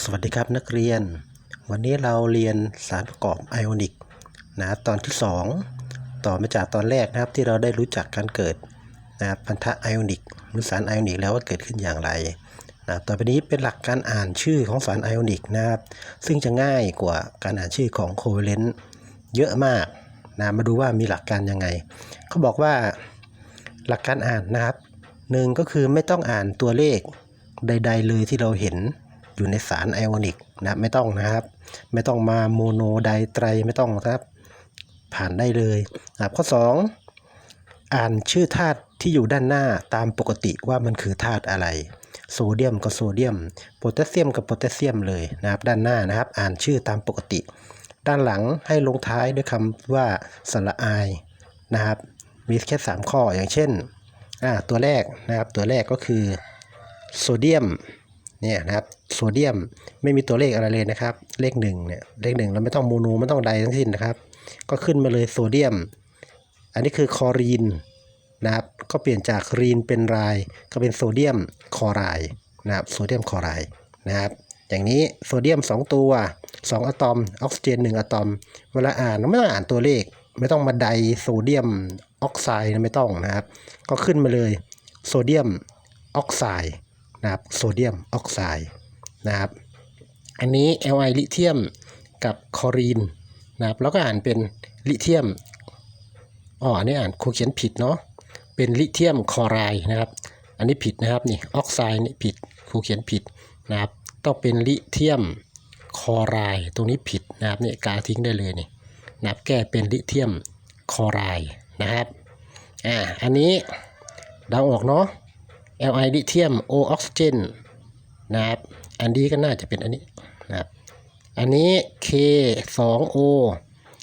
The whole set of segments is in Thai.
สวัสดีครับนักเรียน วันนี้เราเรียนสารประกอบไอออนิกนะตอนที่ 2 ต่อมาจากตอนแรกนะครับที่เราได้รู้จักการเกิดนะพันธะไอออนิกหรือสารไอออนิกแล้วว่าเกิดขึ้นอย่างไรนะต่อไปนี้เป็นหลักการอ่านชื่อของสารไอออนิกนะครับซึ่งจะง่ายกว่าการอ่านชื่อของโคเวเลนต์เยอะมากนะมาดูว่ามีหลักการยังไงเขาบอกว่าหลักการอ่านนะครับหนึ่งก็คือไม่ต้องอ่านตัวเลขใด ๆ เลยที่เราเห็น อยู่ในสารไอออนิกนะไม่ต้องนะครับ ไม่ต้องมาโมโนไดไตรไม่ต้องนะครับผ่านได้เลยนะครับข้อ 2 อ่านชื่อธาตุที่อยู่ด้านหน้าตามปกติว่ามันคือธาตุอะไร โซเดียมก็โซเดียมโพแทสเซียมกับโพแทสเซียมเลยนะครับ ด้านหน้านะครับ อ่านชื่อตามปกติ ด้านหลังให้ลงท้ายด้วยคำว่าสระอายนะครับ มีแค่ 3 ข้ออย่างเช่นตัวแรกนะครับตัวแรกก็คือโซเดียม เนี่ยนะครับโซเดียมไม่มีตัวเลขอะไรเลยนะครับ เลขหนึ่งเนี่ยเลขหนึ่งเราไม่ต้องโมโนไม่ต้องใดทั้งสิ้นนะครับ ก็ขึ้นมาเลยโซเดียม อันนี้คือคอรีนนะครับก็เปลี่ยนจากรีนเป็นไรก็เป็นโซเดียมคอไรด์นะครับโซเดียมคอไรด์นะครับอย่างนี้โซเดียม 2 ตัว 2 อะตอมออกซิเจน 1 อะตอม เวลาอ่านเราไม่ต้องอ่านตัวเลข ไม่ต้องมาไดโซเดียมออกไซด์ไม่ต้องนะครับ ก็ขึ้นมาเลยโซเดียมออกไซด์ นะครับโซเดียมออกไซด์นะครับอันนี้ Li ลิเทียมกับคลอรีนนะครับแล้วก็อ่านเป็นลิเทียมอ๋ออันนี้อ่านครูเขียนผิดเนาะเป็นลิเทียมคลอไรด์นะครับ อันนี้ผิดนะครับนี่ออกไซด์นี่ผิดครูเขียนผิดนะครับต้องเป็นลิเทียมคลอไรด์ตรงนี้ผิดนะครับนี่กาทิ้งได้เลยนี่นะครับแก้เป็นลิเทียมคลอไรด์นะครับอ่าอันนี้เดาออกเนาะ Li ลิเทียม O ออกซิเจนนะครับ อันนี้ก็น่าจะเป็นอันนี้นะครับ อันนี้ K 2 O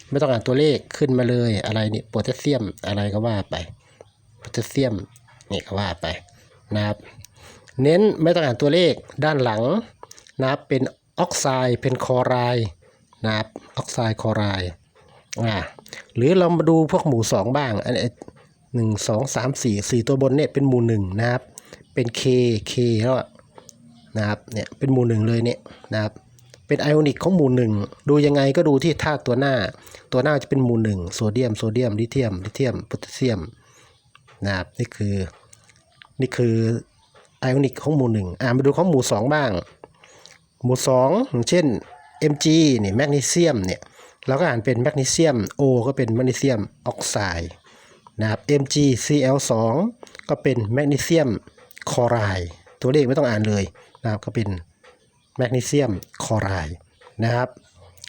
ไม่ต้องอ่านตัวเลขขึ้นมาเลยอะไรนี่โพแทสเซียมอะไรก็ว่าไปโพแทสเซียมนี่ก็ว่าไปนะครับ เน้นไม่ต้องอ่านตัวเลขด้านหลังนะครับเป็นออกไซด์เป็นคอไรนะครับออกไซด์คอไรอ่าหรือเรามาดูพวกหมู่สองบ้าง อันนี้หนึ่งสองสามสี่สี่ตัวบนเนี่ยเป็นหมู่หนึ่งนะครับ เป็น K K แล้วนะครับเนี่ยเป็นหมู่หนึ่งเลยเนี่ยนะครับเป็นไอออนิกของหมู่หนึ่งดูยังไงก็ดูที่ธาตุตัวหน้า ตัวหน้าจะเป็นหมู่หนึ่งโซเดียมโซเดียมลิเทียมลิเทียมโพแทสเซียมนะครับนี่คือนี่คือไอออนิกของหมู่หนึ่งอ่ามาดูของหมู่สองบ้าง หมู่สองอย่างเช่น Mg นี่แมกนีเซียมเนี่ยเราก็อ่านเป็นแมกนีเซียม O ก็เป็นแมกนีเซียมออกไซด์นะครับ MgCl2 ก็เป็นแมกนีเซียม คอไรตัวเลขไม่ต้องอ่านเลยนะครับก็เป็นแมกนีเซียมคอไรนะครับ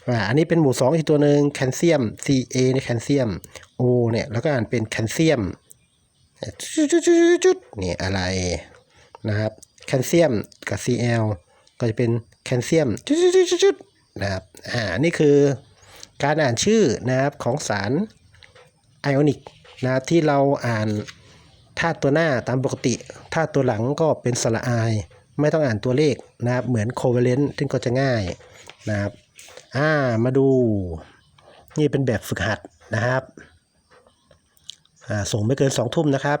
อ่าอันนี้เป็นหมู่ 2 อีกตัวหนึ่งแคลเซียม Ca ในแคลเซียม O เนี่ยแล้วก็อ่านเป็นแคลเซียมจุดๆนี่อะไรนะครับแคลเซียมกับ Cl ก็จะเป็นแคลเซียมจุดๆนะครับอ่านี่คือการอ่านชื่อนะครับของสารไอออนิกนะครับที่เราอ่าน ถ้าตัวหน้าตามปกติ ถ้าตัวหลังก็เป็นสระอาย ไม่ต้องอ่านตัวเลขนะครับ เหมือนโคเวเลนต์ซึ่งก็จะง่ายนะครับ อ่า มาดู นี่เป็นแบบฝึกหัดนะครับ อ่า ส่งไม่เกินสองทุ่มนะครับ